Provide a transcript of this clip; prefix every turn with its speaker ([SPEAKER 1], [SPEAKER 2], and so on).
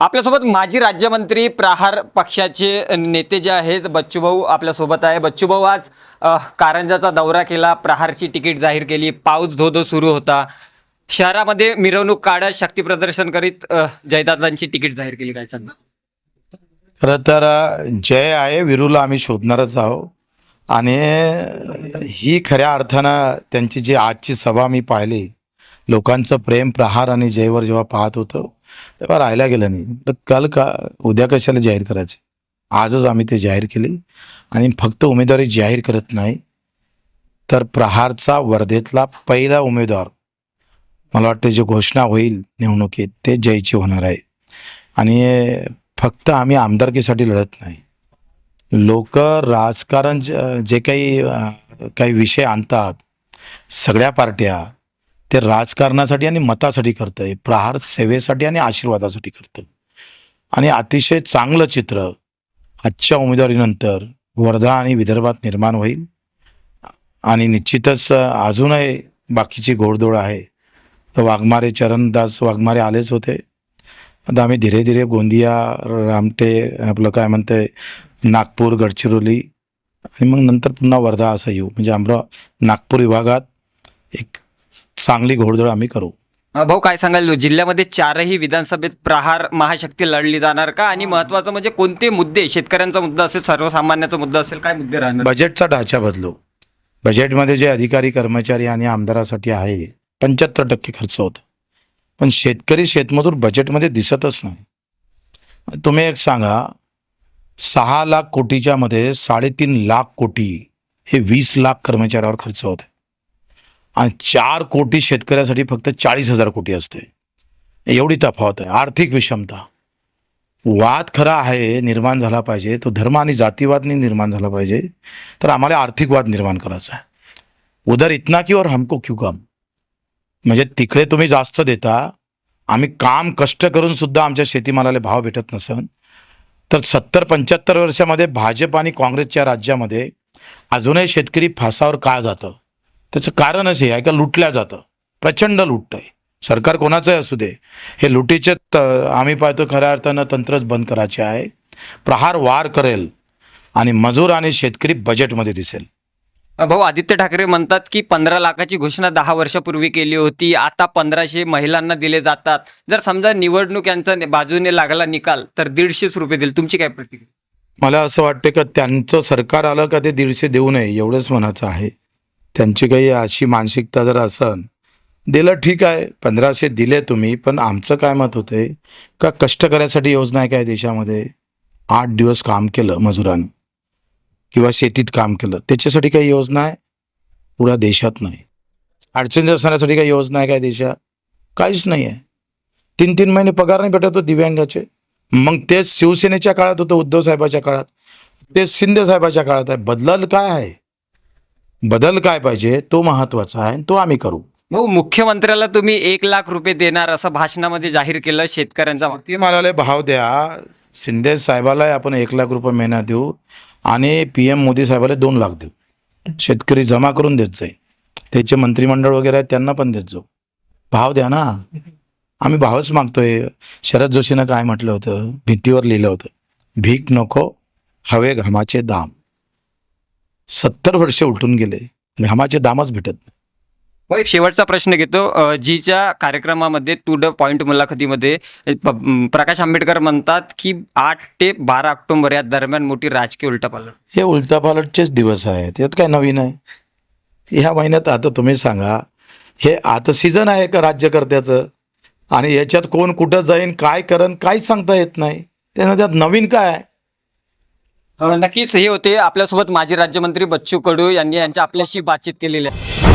[SPEAKER 1] आपल्यासोबत माजी राज्यमंत्री प्रहार पक्षाचे नेते जे आहेत बच्चूभाऊ आपल्यासोबत आहे. बच्चूभाऊ आज कारंजाचा दौरा केला प्रहारची तिकीट जाहीर केली पाऊस धोधो सुरू होता. शहरामध्ये मिरवणूक काढत शक्ती प्रदर्शन करीत जयदादांची तिकीट जाहीर केली. काय सांगा
[SPEAKER 2] खरं तर जय आहे विरूला आम्ही शोधणारच आहोत. आणि ही खऱ्या अर्थानं त्यांची जी आजची सभा मी पाहिली लोकांचं प्रेम प्रहार आणि जयवर जेव्हा पाहत होतो तेव्हा राहायला गेलं नाही. तर काल का उद्या कशाला जाहीर करायचे? आजच आम्ही ते जाहीर केली. आणि फक्त उमेदवारी जाहीर करत नाही तर प्रहारचा वर्धेतला पहिला उमेदवार मला वाटतं जे घोषणा होईल निवडणुकीत ते जयची होणार आहे. आणि फक्त आम्ही आमदारकीसाठी लढत नाही. लोक राजकारण ज- जे काही काही विषय आणतात सगळ्या पार्ट्या ते राजकारणासाठी आणि मतासाठी करतं. आहे प्रहार सेवेसाठी आणि आशीर्वादासाठी करतं. आणि अतिशय चांगलं चित्र आजच्या उमेदवारीनंतर वर्धा आणि विदर्भात निर्माण होईल. आणि निश्चितच अजूनही बाकीची घोडदोड आहे. तर वाघमारे चरणदास वाघमारे आलेच होते. आता आम्ही धीरे धीरे गोंदिया रामटे आपलं काय म्हणतंय नागपूर गडचिरोली आणि मग नंतर पुन्हा वर्धा असं येऊ. म्हणजे आमरा नागपूर विभागात एक चांगली घोडदळ आम्ही करू.
[SPEAKER 1] भाऊ काय सांगाल? जिल्ह्यामध्ये चारही विधानसभेत प्रहार महाशक्ती लढली जाणार का? आणि महत्वाचं म्हणजे कोणते मुद्दे शेतकऱ्यांचा मुद्दा असेल सर्वसामान्याचा मुद्दा असेल काय मुद्दे राहणार?
[SPEAKER 2] बजेटचा ढाचा बदलू. बजेटमध्ये जे अधिकारी कर्मचारी आणि आमदारासाठी आहे पंच्याहत्तर टक्के खर्च होतो. पण शेतकरी शेतमजूर बजेटमध्ये दिसतच नाही. तुम्ही एक सांगा सहा लाख कोटीच्या मध्ये साडेतीन लाख कोटी हे वीस लाख कर्मचाऱ्यावर खर्च होते आणि चार कोटी शेतकऱ्यासाठी फक्त चाळीस हजार कोटी असते. एवढी तफावत आहे. आर्थिक विषमता. वाद खरा आहे निर्माण झाला पाहिजे. तो धर्म आणि जातीवादनी निर्माण झाला पाहिजे. तर आम्हाला आर्थिक वाद निर्माण करायचा आहे. उदर इतना की और हमको क्यू काम? म्हणजे तिकडे तुम्ही जास्त देता आम्ही काम कष्ट करून सुद्धा आमच्या शेतीमालाला भाव भेटत नसन. तर सत्तर पंच्याहत्तर वर्षामध्ये भाजप आणि काँग्रेसच्या राज्यामध्ये अजूनही शेतकरी फासावर का जातं? त्याचं कारणच हे आहे का लुटल्या जातं. प्रचंड लुटतं आहे. सरकार कोणाचंही असू दे. हे लुटीचे त आम्ही पाहतो खऱ्या अर्थानं तंत्रच बंद करायचे आहे. प्रहार वार करेल आणि मजूर आणि शेतकरी बजेटमध्ये दिसेल.
[SPEAKER 1] भाऊ आदित्य ठाकरे म्हणतात की पंधरा लाखाची घोषणा दहा वर्षापूर्वी केली होती. आता पंधराशे महिलांना दिले जातात. जर समजा निवडणूक यांचा बाजूने लागला निकाल तर दीडशेच रुपये देईल. तुमची काय प्रतिक्रिया?
[SPEAKER 2] मला असं वाटतं का त्यांचं सरकार आलं का ते दीडशे देऊ नये एवढंच म्हणायचं आहे. त्यांची काही अशी मानसिकता जर असन दिलं ठीक आहे पंधराशे दिले तुम्ही पण आमचं काय मत होते? का कष्ट करायसाठी योजना आहे काय देशामध्ये? आठ दिवस काम केलं मजुरांनी किंवा शेतीत काम केलं त्याच्यासाठी काही योजना आहे? पुऱ्या देशात नाही. अडचणी असण्यासाठी काही योजना आहे काय देशात? काहीच नाही आहे. तीन तीन महिने पगार नाही भेटत हो दिव्यांगाचे. मग तेच शिवसेनेच्या काळात होतं उद्धव साहेबाच्या काळात. तेच शिंदे साहेबाच्या काळात आहे. बदल काय आहे? बदल काय पाहिजे तो महत्त्वाचा आहे तो आम्ही करू.
[SPEAKER 1] भाऊ मुख्यमंत्र्याला तुम्ही एक लाख रुपये देणार असं भाषणामध्ये जाहीर केलं शेतकऱ्यांचा
[SPEAKER 2] ते मला भाव द्या शिंदे साहेबाला आपण एक लाख रुपये महिना देऊ आणि पी एम मोदी साहेबाला दोन लाख देऊ. शेतकरी जमा करून देत जाईल. त्याचे मंत्रिमंडळ वगैरे आहे त्यांना पण देत जाऊ. भाव द्या ना. आम्ही भावच मागतोय. शरद जोशीनं काय म्हटलं होतं? भिंतीवर लिहिलं होतं. भीक नको हवे घामाचे दाम. सत्तर वर्ष उलटून गेले घामाचे दामच भेटत नाही.
[SPEAKER 1] भाऊ, एक शेवटचा प्रश्न घेतो. अ, जीच्या कार्यक्रमामध्ये टू द पॉइंट मुलाखतीमध्ये अ, प- म, प्रकाश आंबेडकर म्हणतात की आठ ते बारा ऑक्टोबर या दरम्यान मोठी राजकीय उलटापालट.
[SPEAKER 2] हे उलटापालटचेच दिवस आहेत. यात काय नवीन आहे? ह्या महिन्यात आता तुम्ही सांगा हे आता सीझन आहे का राज्यकर्त्याचं? आणि याच्यात कोण कुठं जाईन काय करण काहीच सांगता येत नाही. त्यानं त्यात नवीन काय आहे?
[SPEAKER 1] हो, नक्कीच. हे होते आपल्यासोबत माजी राज्यमंत्री बच्चू कडू यांनी यांच्या आपल्याशी बातचीत केलेली आहे.